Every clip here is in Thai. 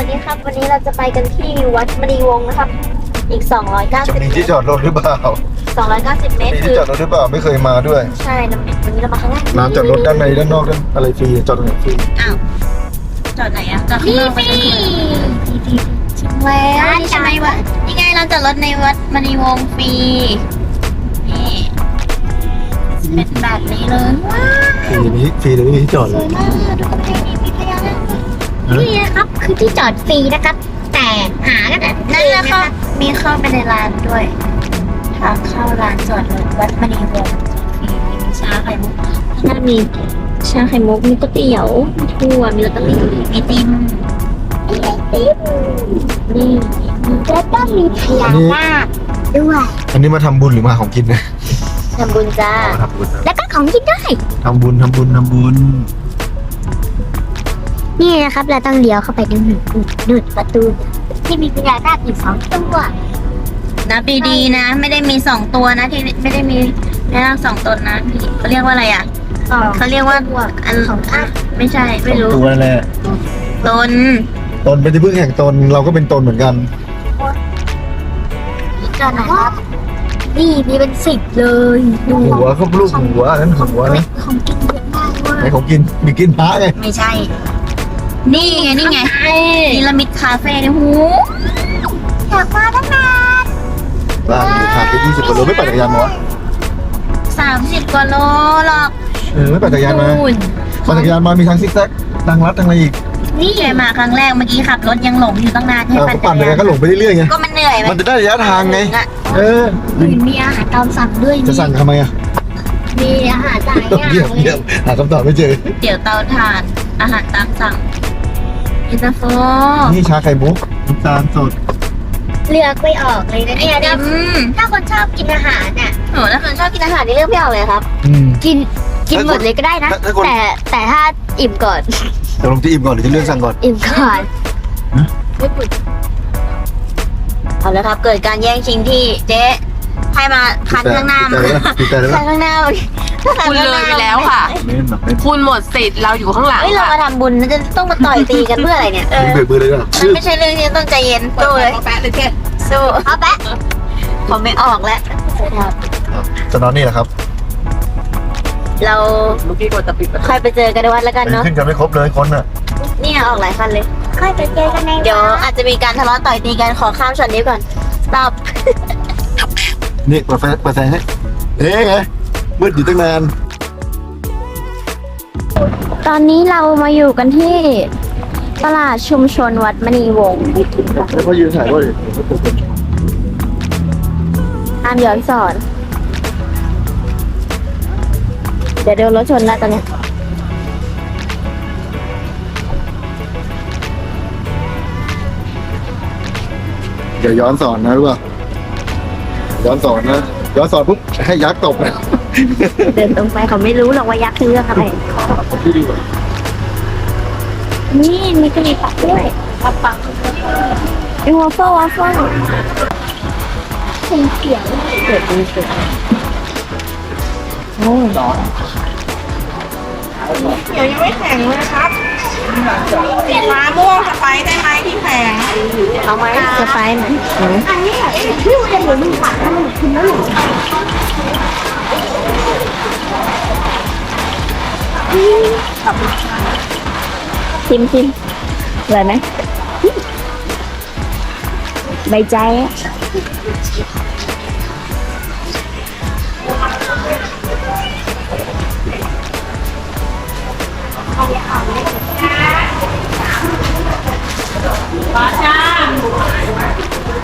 วัสดีครับ วันนี้เราจะไปกันที่วัดมณีวงศ์นะครับ อีก จะมีที่จอดรถหรือเปล่า290 290 เมตรมีคืที่อ จอดรถหรือเปล่าไม่เคยมาด้วย ใช่นะวันนี้เรามาครั้งแรกร้านจอดรถด้านในด้านนอกด้านอะไรฟรีจอดตรงไหนฟรีอ้าวจอดไหนอะจอดข้างนี่นอกฟรีถึงแล้วนี่ใช่ไหมวะนี่ไงเราจอดรถในวัดมณีวงศ์ฟรีนี่เป็นแบบนี้เลยว้าวฟรีนี้ฟรีหรือไม่มีที่จอดสเลวยยมากดูกำแพง นี่นะครับคือที่จอดฟรีนะครับ แต่หากันนั่นแหละค่ะมีเข้าไปในร้านด้วยทางเข้าร้านจอดรถวัดมณีวงศ์ฟรีมีชาไข่มุกถ้ามีชาไข่มุกมีก๋วยเตี๋ยวมีถั่วมีลอตเตอรี่ไอติมมีไอติมนี่แล้วก็มีพญานาคด้วยอันนี้มาทำบุญหรือมาของกินนะทำบุญจ้ามาทำบุญนะแล้วก็ของกินได้ ทำบุญทำบุญทำบุญ นี่นะครับ เราต้องเลี้ยวเข้าไปดูหนุนหนุนประตู ที่มีพญานาคอยู่สองตัวนับดีๆนะ ไม่ได้มีสองตัวนะที่ไม่ได้มีแม่นาคสองตนนะเขาเรียกว่าอะไรอะเขาเรียกว่าอันของข้าไม่ใช่ไม่รู้ตัวนั่นแหละตนตนเป็นที่พึ่งแห่งตนเราก็เป็นตนเหมือนกันจอนนะครับ นี่มีเป็นสิบเลยดูหัวเขาลูกหัวอันนั้นหัวนะของกินเยอะมากเว่าไหนของกินมีกินพระไงไม่ใช่ นี่ไงนี่ไงพีระมิดคาเฟ่เนี่ยหูอยากมาตั้งนานบ้านอยู่ห่างไปยี่สิบกิโลไม่ปั่นจักรยานมาวะสามสิบกว่าโลหรอกเออไม่ปั่นจักรยานมานู่นปั่นจักรยานมามีทั้งซิกแซกทางลัดทางอะไรอีกนี่ไงมาครั้งแรกเมื่อกี้ขับรถยังหลงอยู่ตั้งนานให้เออปั่นก็ปั่นจักรยานก็หลงไปเรื่อยๆไงก็มันเหนื่อยไหมมันจะได้ระยะทางไงถึอะเออหรือมีอาหารตามสั่งด้วยจะสั่งทำไมอะมีอาหารหลายอย่างเยี่ยมเลเยี่ยยมหาคำตอบไม่เจอเดี๋ยวเตาถ่านอาหารตามสั่ง อินเตอร์โฟนี่ชาไข่มุกน้ำตาลสดเลือกไม่ออกเลยนะไอเนี่ยติมถ้าคนชอบกินอาหารน่ะโหถ้าคนชอบกินอาหารนี่เลือกไม่ออกเลยครับ อืม กินกินถ้าคนหมดเลยก็ได้นะ ถ้าถ้าคน แต่แต่ถ้าอิ่มก่อน เดี๋ยวลงจะอิ่มก่อนหรือจะเลื่อนสั่งก่อน อิ่มก่อนฮะ ไม่ปุ๋ยเอาแล้วครับเกิดการแย่งชิงที่เจ๊ให้มาคันข้างหน้ามาปิดแต่เลยคันข้างหน้าถ้า คันคุณข้างเลหยน้าไปแล้วค่ะไม่หนักไม่คุณหมดสิทธิ์เราอยู่ข้างหลังเฮ้ยเราค่ะมาทำบุญแล้วจะต้องมาต่อยตีกันเพื่ออะไรเนี่ยเออเบรกมือเลยด้วยมันไม่ใช่เรื่องที่ต้องใจเย็นสู้เลยแปะเลยเจ๊สู้เอาแปะผมไม่ออกแล้วจะนอนนี่แหละครับเราเมื่อกี้กดตะปิดประตูค่อยไปเจอกันในวัดแล้วกันเนาะขึ้นกันไม่ครบเลยคนน่ะเนี่ยออกหลายคันเลย ค่อยไปเจอกันในเดี๋ยวอาจจะมีการทะเลาะต่อยตีกันขอข้ามช็อตนี้ก่อน stop นี่เปิดไฟเปิดแสงให้เอ๊ะไง มืดอยู่ตั้งนาน ตอนนี้เรามาอยู่กันที่ตลาดชุมชนวัดมณีวงศ์แล้วก็ยืนถ่ายด้วยตามย้อนสอน เดี๋ยวโดนรถชนแล้วตอนเนี้ยอย่าย้อนสอนนะรู้ป่ะย้อนสอนนะ ย้อนสอนปุ๊บให้ยักษ์ตบนะเดินตรงไปเขาไม่รู้หรอกว่ายักษ์คือเรื่องอะไรผมที่ดีกว่านี่มีกะหรี่ปั๊บด้วยปั๊บปั๊บมีวอฟเฟิลวอฟเฟิลเป็นเกี๊ยวเกิดมีเกิดโอ้ย เดี๋ยวยังไม่แข็งเลยครับสีฟ้าม่วงสไปซ์ได้ไหมที่แข็งเอาไหมสไปซ์ไหมอันนี้เอ๊ะพี่วันนี้หนูผัดขนมคุณแล้วหนูชิมชิมอร่อยไหมใบใจอะ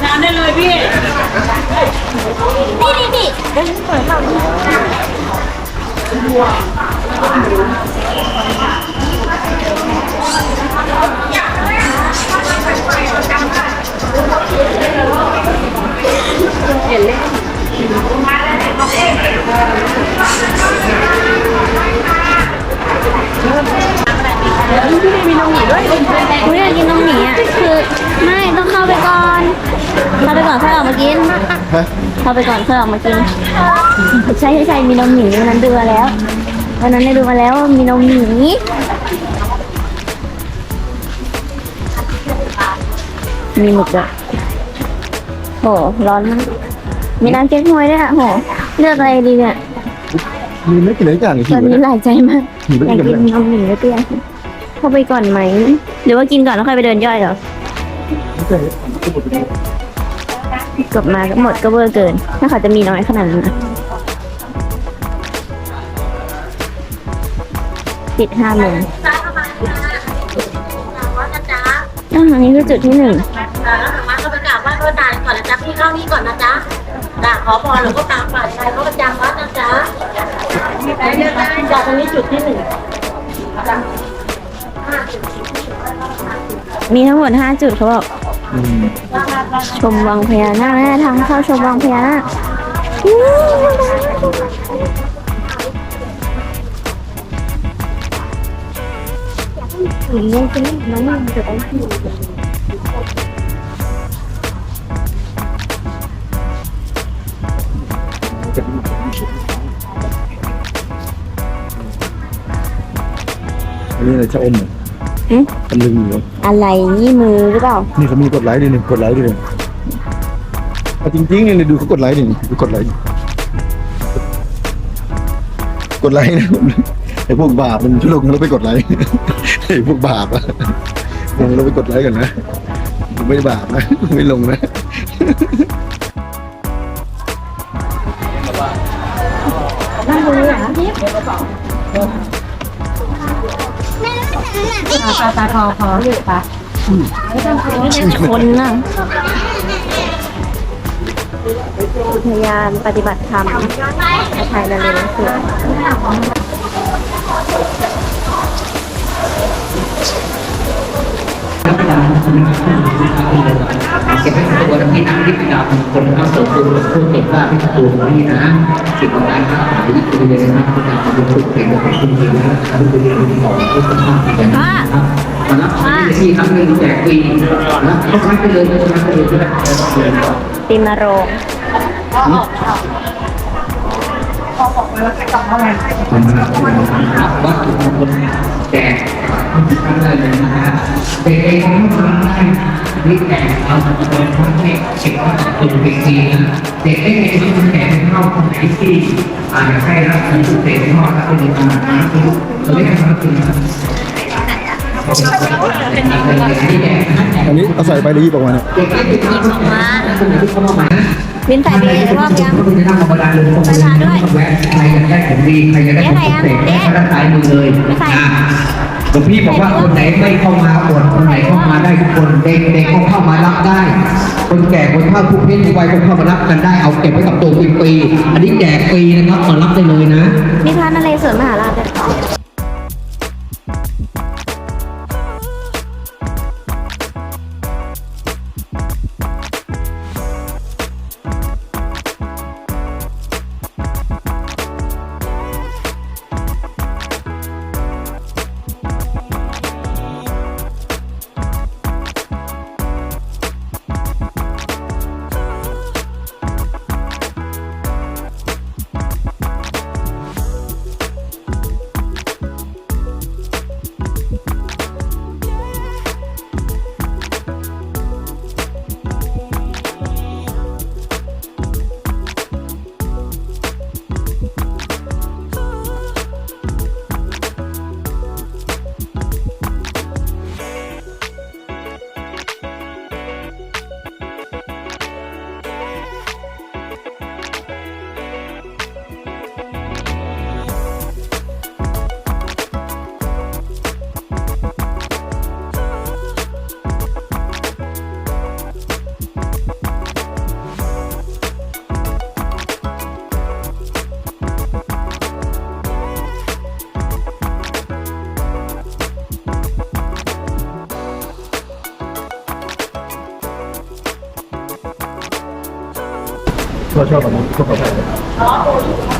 ชามได้เลยพี่ นี่นี่นี่เดี๋ยวฉันเปิดเรากู ฮะเข้าไปก่อนค่อยออกมากินใช่ใช่ใช่มีนมหมีวันนั้นดูมาแล้ววันนั้นได้ดูมาแล้วว่ามีนมหมีมีหมึกด้วยโหร้อนมากมีน้ำเก๊กฮวยด้วยอะโหเลือกอะไรดีเนี่ยมีไม่กี่หลายอย่างตหิอวนนี้นะหลายใจมากหิวอยากไม่กิกี่นนมหมี่ด้วยเตี้ยเข้าไปก่อนไหม หรือว่ากินก่อนแล้วค่อยไปเดินย่อยเหรอกลับมา ก็หมดก็เวอร์เกิน ถ้าเขาจะมีน้อยขนาดนั้นนะปิดห้าโมงอะอันนี้คือจุดที่หนึ่งแล้วสามารถก็ไปกราบไหว้พระอาจารย์ก่อนนะจ๊ะพี่เข้านี่ก่อนนะจ๊ะจ้ะขอพรหลวงพ่อตามฝ่ายชายพระประจำวัดนะจ๊ะได้เลือกได้จ้ะตรงนี้จุดที่หนึ่งมีทั้งหมดห้าจุดเขาบอกอืม ชมวังพญานาคนะทางเข้าชมวังพญานาคอืมยังไม่มานั่งจะต้องที่อันนี้อะไรชะอมเหรออื มตำลึงอยู่เหรออะไรนี่มือหรือเปล่านี่เขามีกดไลค์ดิหนึ่งกดไลค์ดิหนึ่งเอาจริงๆเนี่ยดูเขากดไลค์ดิดูกดไลค์ดิกดไลค์นะไอ้พวกบาปมันทุลงแล้วไปกดไลค์ไอ้พวกบาปอะลงแล้วไปกดไลค์กันนะไม่บาปนะไม่ลงนะนั่งตรงนี้เหรอ ตาตาทองพออยู่ปะคนน่ะอุทยานปฏิบัติธรรมอาชัยนเรศวร เก็บไว้ในตัวที่นั่งที่ปิดาของคนเข้าสู่ตัวผู้เก็บว่าพิจารณานี่นะสิ่งของการค้าขายที่คุณเรียนะครับคุณจะเป็นผู้เก็บของคุณเองนะครับคุณเรียนของผู้สมัครอย่างนี้ครับมารับที่ครั้งหนึ่งแจกฟรีแล้วเขาใช้ไปเลยเขาใช้ไปเลยก็ได้ปีมาโรง ผมรับวัตถุมงคลแจกทั้งเลยนะฮะเด็กๆของเราได้นี่แจกเอาเป็นคนเด็กเช็คว่าเป็นเด็กดีนะเด็กได้เห็นที่แจกเข้าคนไหนที่อาจจะให้รับการสุเด็กพ่อรับเป็นการนะคือเราเรียกกันว่าเป็นที่แจกนะอันนี้เอาใส่ไปเลยยี่ปอกมาเนี่ยเด็กที่ติดต่อมานไหนที่เข้ามา ใหม่นะวินใส่ไปรอบยังคุณจะนั่งธรรมดาเลยใครอยากได้ของดีใครอยากได้ของเสกก็ด้านซ้ายมือเลยนะหลวงพี่บอกว่าคนไหนไม่เข้ามาอดคนไหนเข้ามาได้ทุกคนเด็กเด็กก็เข้ามารับได้ คนแก่คนเฒ่าผู้เพศผู้วัยก็เข้ามารับกันได้เอาเก็บไว้กับตัวฟรีๆอันนี้แจกฟรีนะครับมารับได้เลยนะมีพระนเรศวรมหาราช ชอบชอบแบบนี้ชอบแบบนี้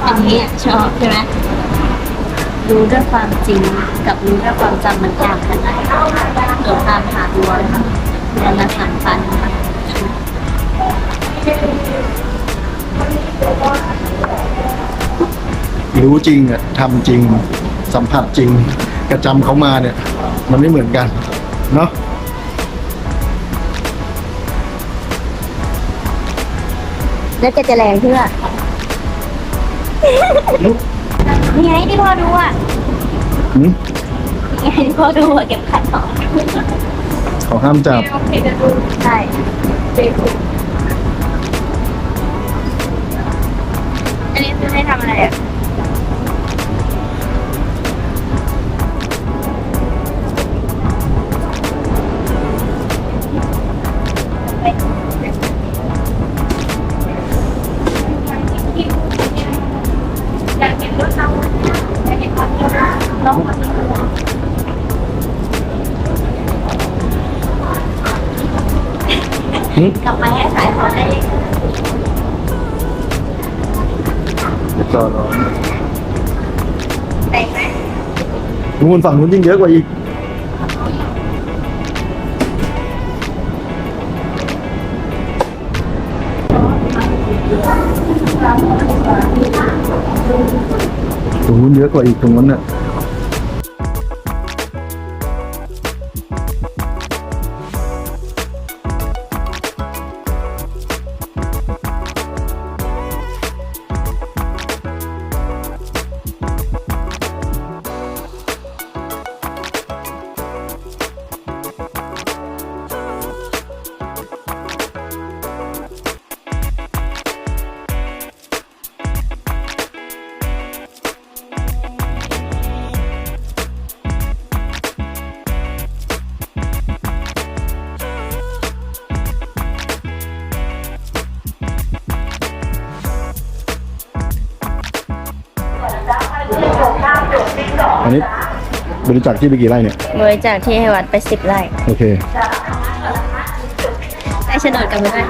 อันนี้ชอบใช่ไหมรู้ด้วยความจริงกับรู้ด้วยความจำมันต่างกันนะเกิดตามหาตัวนะคะเดือนละสามพันรู้จริงอะทำจริง สัมผัสจริงกระจำเขามาเนี่ย มันไม่เหมือนกัน เนาะ แล้วแกจะแรงเพื่อ นี่ไงที่พ่อดูอะหืมนี่ไงที่พ่อดูอะเก็บขันต่อเขาห้ามจับ ใช่อันนี้คือให้ทำอะไรอะ กลับมาให้ขายของได้จอดรอแต่งไหมนู่นฝั่งนู้นยิ่งเยอะกว่าอีกตรงนู้นเยอะกว่าอีกตรงนั้นน่ะ นนี้ บริจาคที่ไปกี่ไร่เนี่ยบริจาคที่ให้วัดไปสิบไร่ โอเค ได้โฉนดกันไปด้วย